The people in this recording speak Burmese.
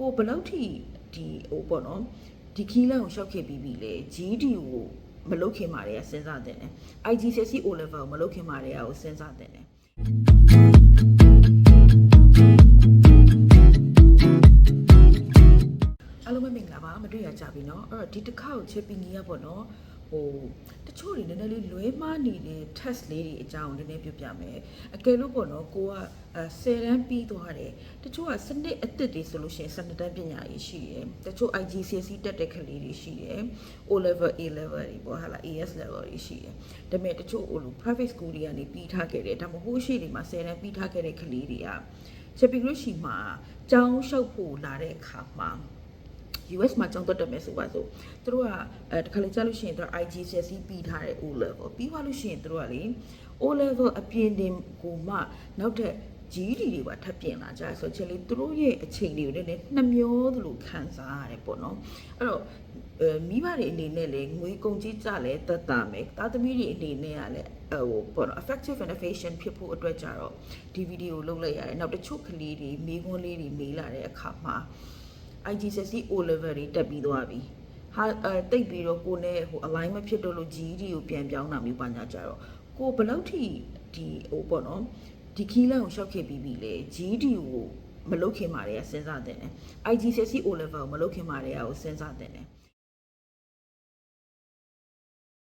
ကိုဘယ်လောက်ထိဒီဟိုပေါ့နော်ဒီခီးလန်းကိုရှောက်ခဲ့ပြီးပြီလေ GD ကိုမလုတ်ခင်မာတွေကစဉ်းစားတင်တယ် IGCSE O level ကိုမလုတ်ခင်မာတွေကကိုစဉ်းစားတင်တယ် အားလုံးပဲမင်္ဂလာပါမတွေ့ရကြပြီเนาะအဲ့တော့ဒီတစ်ခါကိုချစ်ပီကြီးကပေါ့နော် ဟိုတချို့တွေနည်းနည်းလေးလွဲမှားနေတဲ့ test လေးတွေအကြောင်းနည်းနည်းပြောပြမယ်အကယ်လို့ပေါ့နော်ကိုကအဲ10တန်းပြီးသွားတယ်တချို့ကစနစ်အသစ်တွေဆိုလို့ရှိရင်12တန်းပညာရေးရှိတယ်တချို့ IGCSE တက်တဲ့ကလေးတွေရှိတယ် O level A level တွေပေါ့ဟာလား AS level တွေရှိတယ်ဒါပေမဲ့တချို့ဟိုလို private school တွေကနေပြီးထားခဲ့တယ်ဒါမှမဟုတ်ရှိတွေမှာ10တန်းပြီးထားခဲ့တဲ့ကလေးတွေကချစ်ပီလို့ရှိမှာကျောင်းလျှောက်ဖို့လာတဲ့အခါမှာ US မှာကျောင်းတက်တက်မယ်ဆိုပါစို့သူတို့ကအဲတခါလေကြားလို့ရှိရင်သူက IGCSE ပြီးထားတဲ့ O level ပြီးသွားလို့ရှိရင်သူတို့ကလေ O level အပြင်တင်ကိုမှနောက်ထပ် GD တွေပါထပ်ပြင်လာကြဆိုတော့ချက်လေသူတို့ရဲ့အချိန်တွေကိုလည်းနှမျောသလိုခံစားရတယ်ပေါ့နော်အဲ့တော့အဲမိဘတွေအနေနဲ့လေငွေကုန်ကြီးကြလဲတက်တာမယ်သားသမီးတွေအနေနဲ့ကလည်းဟိုပေါ့နော် effective innovation ဖြစ်ဖို့အတွက်ကြတော့ဒီဗီဒီယိုလုပ်လိုက်ရတယ်နောက်တချို့ကလေးတွေမိခွန်းလေးတွေမေးလာတဲ့အခါမှာ IGCSE O level တွေတက်ပြီးသွားပြီဟာအဲတိတ်ပြီးတော့ကိုနဲ့ဟို align မဖြစ်တော့လို့ GD ကိုပြန်ပြောင်းတာမျိုးပါညာကြတော့ကိုဘယ်လောက်ထိဒီဟိုပေါ့နော်ဒီခီးလန်းကိုရှောက်ခဲ့ပြီးပြီလေ GD ကိုမလုတ်ခင်မာတွေကစဉ်းစားတင်တယ် IGCSE O level ကိုမလုတ်ခင်မာတွေကကိုစဉ်းစားတင်တယ်